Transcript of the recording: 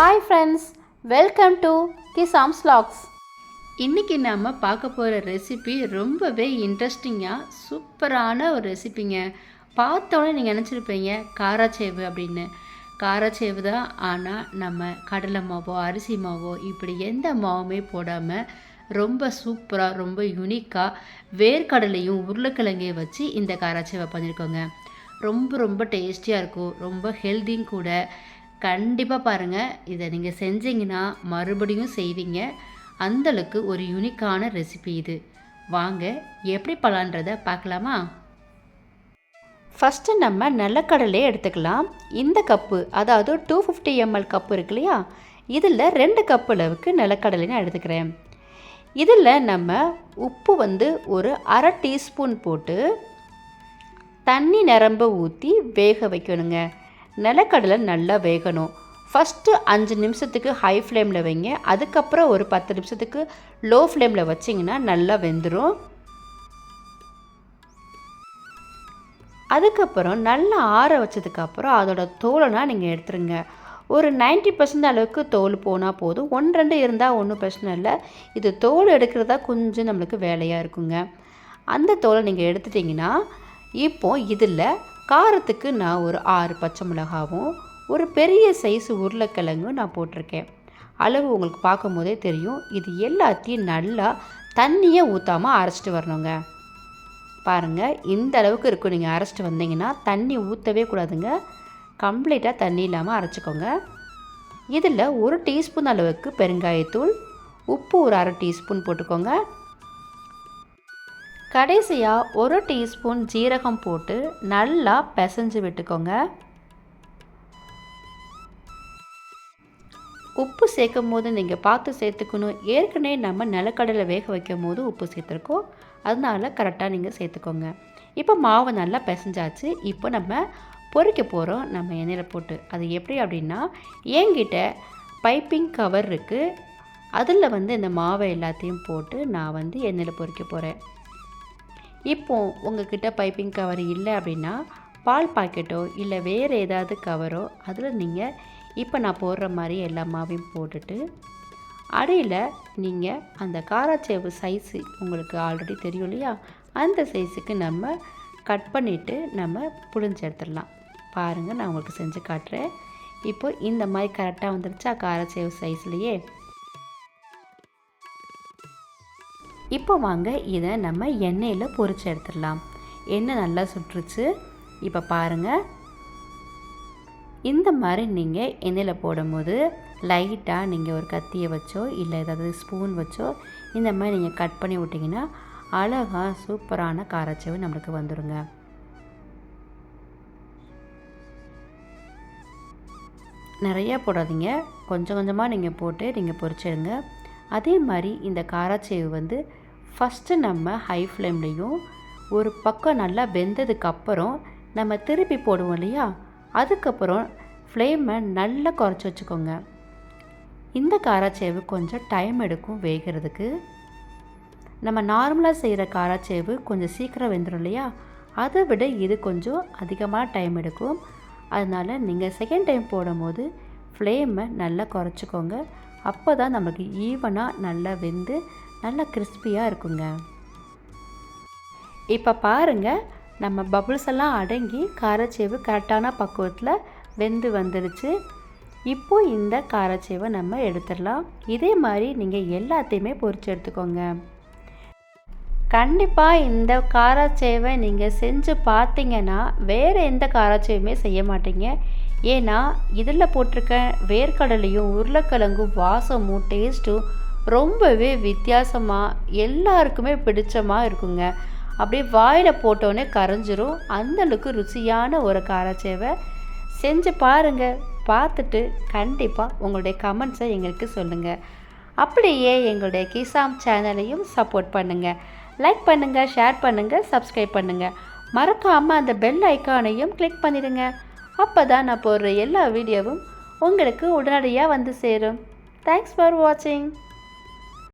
Hi friends welcome to கிசாம்ஸ் logs இன்றைக்கி நாம் பார்க்க போகிற ரெசிபி ரொம்பவே இன்ட்ரெஸ்டிங்காக சூப்பரான ஒரு ரெசிபிங்க பார்த்தோன்னே நீங்கள் நினச்சிருப்பீங்க காராச்சேவு அப்படின்னு. காராச்சேவு தான் ஆனால் நம்ம கடலை மாவோ அரிசி மாவோ இப்படி எந்த மாவுமே போடாமல் ரொம்ப சூப்பராக ரொம்ப யூனிக்காக வேர்க்கடலையும் உருளைக்கிழங்கையும் வச்சு இந்த காராச்சேவை பண்ணியிருக்கோங்க ரொம்ப ரொம்ப டேஸ்டியாக இருக்கும். ரொம்ப ஹெல்த்தியும் கூட. கண்டிப்பாக பாருங்கள் இதை நீங்கள் செஞ்சீங்கன்னா மறுபடியும் செய்வீங்க. அந்தளவுக்கு ஒரு யூனிக்கான ரெசிபி இது. வாங்க எப்படி பலான்றதை பார்க்கலாமா? ஃபஸ்ட்டு நம்ம நிலக்கடலையே எடுத்துக்கலாம். இந்த கப்பு அதாவது டூ ஃபிஃப்டி எம்எல் கப்பு இருக்கு இல்லையா? இதில் ரெண்டு கப் அளவுக்கு நிலக்கடலை நான் எடுத்துக்கிறேன். இதில் நம்ம உப்பு வந்து ஒரு அரை டீஸ்பூன் போட்டு தண்ணி நிரம்ப ஊற்றி வேக வைக்கணுங்க. நிலக்கடலை நல்லா வேகணும். ஃபஸ்ட்டு அஞ்சு நிமிஷத்துக்கு ஹை ஃப்ளேமில் வைங்க. அதுக்கப்புறம் ஒரு பத்து நிமிஷத்துக்கு லோ ஃப்ளேமில் வச்சிங்கன்னா நல்லா வெந்துடும் அதுக்கப்புறம் நல்லா ஆற வச்சதுக்கப்புறம் அதோட தோலைனா நீங்கள் எடுத்துருங்க. ஒரு நைன்ட்டி பர்சன்ட் அளவுக்கு தோல் போனால் போதும். ஒன்று ரெண்டு இருந்தால் ஒன்றும் பிரச்சனை இல்லை. இது தோல் எடுக்கிறதா கொஞ்சம் நம்மளுக்கு வேலையாக இருக்குங்க. அந்த தோலை நீங்கள் எடுத்துட்டிங்கன்னா இப்போ இதில் காரத்துக்கு நான் ஒரு ஆறு பச்சை மிளகாவும் ஒரு பெரிய சைஸ் உருளைக்கிழங்கும் நான் போட்டிருக்கேன். அளவு உங்களுக்கு பார்க்கும் போதே தெரியும். இது எல்லாத்தையும் நல்லா தண்ணியை ஊற்றாமல் அரைச்சிட்டு வரணுங்க. பாருங்கள் இந்த அளவுக்கு இருக்கும். நீங்கள் அரைச்சிட்டு வந்தீங்கன்னா தண்ணி ஊற்றவே கூடாதுங்க. கம்ப்ளீட்டாக தண்ணி இல்லாமல் அரைச்சிக்கோங்க. இதில் ஒரு டீஸ்பூன் அளவுக்கு பெருங்காயத்தூள் உப்பு ஒரு அரை டீஸ்பூன் போட்டுக்கோங்க. கடைசியாக ஒரு டீஸ்பூன் ஜீரகம் போட்டு நல்லா பிசைஞ்சு விட்டுக்கோங்க. உப்பு சேர்க்கும் போது நீங்கள் பார்த்து சேர்த்துக்கணும். ஏற்கனவே நம்ம நிலக்கடலை வேக வைக்கும் போது உப்பு சேர்த்துருக்கோம். அதனால கரெக்டாக நீங்கள் சேர்த்துக்கோங்க. இப்போ மாவை நல்லா பிசைஞ்சாச்சு. இப்போ நம்ம பொறிக்க போகிறோம் நம்ம எண்ணெயில் போட்டு. அது எப்படி அப்படின்னா என்கிட்ட பைப்பிங் கவர் இருக்குது அதில் வந்து இந்த மாவை எல்லாத்தையும் போட்டு நான் வந்து எண்ணெயில் பொறிக்க போகிறேன் இப்போ உங்ககிட்ட பைப்பிங் கவர் இல்லை அப்படின்னா பால் பாக்கெட்டோ இல்லை வேறு ஏதாவது கவரோ அதில் நீங்கள் இப்போ நான் போடுற மாதிரி எல்லா மாவையும் போட்டுட்டு அடியில் நீங்கள் அந்த காராச்சேவு சைஸு உங்களுக்கு ஆல்ரெடி தெரியும் இல்லையா? அந்த சைஸுக்கு நம்ம கட் பண்ணிவிட்டு நம்ம புழிஞ்சு எடுத்துடலாம். பாருங்கள் நான் உங்களுக்கு செஞ்சு காட்டுறேன். இப்போ இந்த மாதிரி கரெக்டாக வந்துருச்சா காராச்சேவு சைஸ்லேயே? இப்போ வாங்க இதை நம்ம எண்ணெயில் பொறிச்சு எடுத்துடலாம். எண்ணெய் நல்லா சுட்டுருச்சு இப்போ பாருங்கள் இந்த மாதிரி நீங்கள் எண்ணெயில் போடும்போது லைட்டாக நீங்கள் ஒரு கத்தியை வச்சோ இல்லை ஏதாவது ஸ்பூன் வச்சோ இந்த மாதிரி நீங்கள் கட் பண்ணி விட்டிங்கன்னா அழகாக சூப்பரான காரச்சேவு நம்மளுக்கு வந்துடுங்க நிறையா போடாதீங்க. கொஞ்சம் கொஞ்சமாக நீங்கள் போட்டு நீங்கள் பொறிச்சிடுங்க அதே மாதிரி இந்த காராச்சேவு வந்து ஃபஸ்ட்டு நம்ம ஹை ஃப்ளேம்லேயும் ஒரு பக்கம் நல்லா வெந்ததுக்கப்புறம் நம்ம திருப்பி போடுவோம் இல்லையா? அதுக்கப்புறம் ஃப்ளேமை நல்லா குறைச்சி வச்சுக்கோங்க. இந்த காராச்சேவு கொஞ்சம் டைம் எடுக்கும் வேகிறதுக்கு. நம்ம நார்மலாக செய்கிற காராச்சேவு கொஞ்சம் சீக்கிரம் வெந்துடும் இல்லையா? அதை விட இது கொஞ்சம் அதிகமாக டைம் எடுக்கும். அதனால் நீங்கள் செகண்ட் டைம் போடும்போது ஃப்ளேமை நல்லா குறைச்சிக்கோங்க. அப்போ தான் நமக்கு ஈவனாக நல்லா வெந்து நல்லா கிறிஸ்பியாக இருக்குங்க. இப்போ பாருங்கள் நம்ம பபுள்ஸ் எல்லாம் அடங்கி காரச்சேவு கரெக்டான பக்குவத்தில் வெந்து வந்துடுச்சு இப்போ இந்த காரச்சேவை நம்ம எடுத்துடலாம். இதே மாதிரி நீங்கள் எல்லாத்தையுமே பொறிச்சு எடுத்துக்கோங்க. கண்டிப்பாக இந்த காராச்சேவை நீங்கள் செஞ்சு பார்த்தீங்கன்னா வேறு எந்த காராச்சேவுமே செய்ய மாட்டீங்க. ஏன்னா இதில் போட்டிருக்க வேர்க்கடலையும் உருளைக்கிழங்கும் வாசமும் டேஸ்ட்டும் ரொம்பவே வித்தியாசமாக எல்லாருக்குமே பிடிச்சமாக இருக்குங்க. அப்படியே வாயில் போட்டோன்னே கரைஞ்சிரும். அந்தளவுக்கு ருசியான ஒரு காராச்சேவை. செஞ்சு பாருங்கள் பார்த்துட்டு கண்டிப்பாக உங்களுடைய கமெண்ட்ஸை எங்களுக்கு சொல்லுங்கள் அப்படியே எங்களுடைய கிசாம் சேனலையும் சப்போர்ட் பண்ணுங்கள் லைக் பண்ணுங்கள் ஷேர் பண்ணுங்கள் சப்ஸ்கிரைப் பண்ணுங்கள் மறக்காமல் அந்த பெல் ஐக்கானையும் கிளிக் பண்ணிடுங்க. அப்போ தான் நான் போடுற எல்லா வீடியோவும் உங்களுக்கு உடனடியாக வந்து சேரும். தேங்க்ஸ் ஃபார் வாட்சிங்